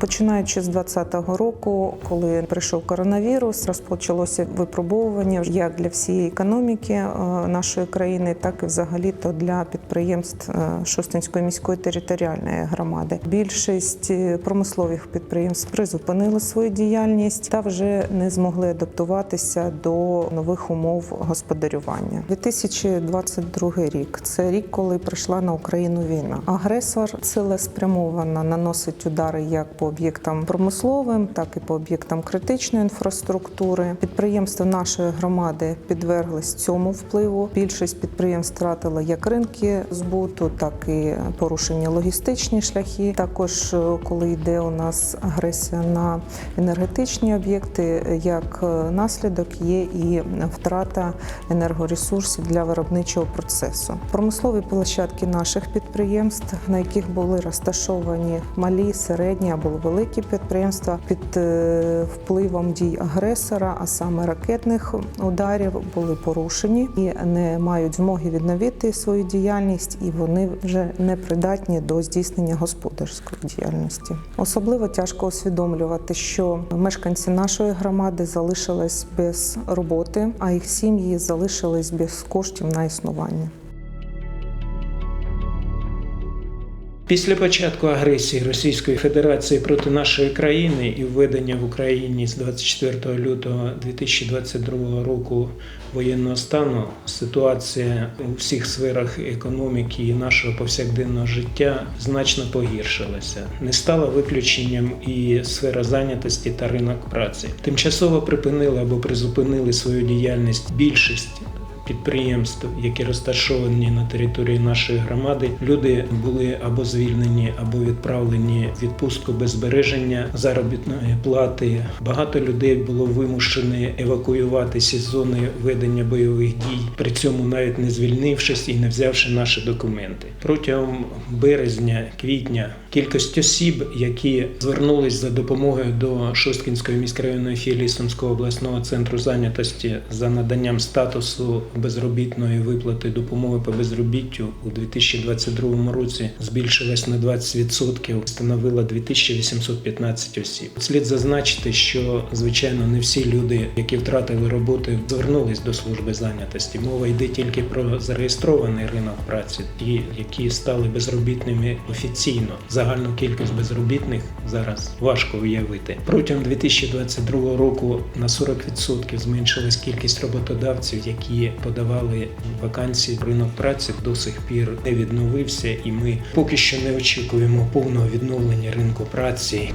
Починаючи з 2020 року, коли прийшов коронавірус, розпочалося випробовування як для всієї економіки е, нашої країни, так і взагалі то для підприємств е, Шостинської міської територіальної громади. Більшість е, промислових підприємств призупинили свою діяльність та вже не змогли адаптуватися до нових умов господарювання. 2022 рік це рік, коли прийшла на Україну війна. Агресор цілеспрямовано наносить удари як по об'єктам промисловим, так і по об'єктам критичної інфраструктури. Підприємства нашої громади підверглись цьому впливу. Більшість підприємств втратила як ринки збуту, так і порушення логістичні шляхи. Також, е, коли йде у нас агресія на енергетичні об'єкти, як е, наслідок є і втрата енергоресурсів для виробничого процесу. Промислові площадки наших підприємств, на яких були розташовані малі, середні або великі підприємства під е, впливом дій агресора, а саме ракетних ударів, були порушені і не мають змоги відновити свою діяльність, і вони вже не придатні до здійснення господарської діяльності. Особливо тяжко усвідомлювати, що мешканці нашої громади залишились без роботи, а їх сім'ї залишились без коштів на існування. Після початку агресії Російської Федерації проти нашої країни і введення в Україні з 24 лютого 2022 року воєнного стану ситуація у всіх сферах економіки і нашого повсякденного життя значно погіршилася. Не стала виключенням і сфера зайнятості та ринок праці. Тимчасово припинили або призупинили свою діяльність більшість підприємств, які розташовані на території нашої громади, люди були або звільнені, або відправлені в відпустку без збереження заробітної плати. Багато людей було вимушені евакуюватися з зони ведення бойових дій, при цьому навіть не звільнившись і не взявши наші документи. Протягом березня, квітня кількість осіб, які звернулись за допомогою до Шосткінської міськрайонної філії Сумського обласного центру зайнятості за наданням статусу безробітної виплати допомоги по безробіттю у 2022 році збільшилась на 20%, становила 2815 осіб. Слід зазначити, що звичайно не всі люди, які втратили роботу, звернулись до служби зайнятості. Мова йде тільки про зареєстрований ринок праці, ті, які стали безробітними офіційно. Загальну кількість безробітних зараз важко уявити. Протягом 2022 року на 40% зменшилась кількість роботодавців, які подавали вакансії. Ринок праці до сих пір не відновився, і ми поки що не очікуємо повного відновлення ринку праці.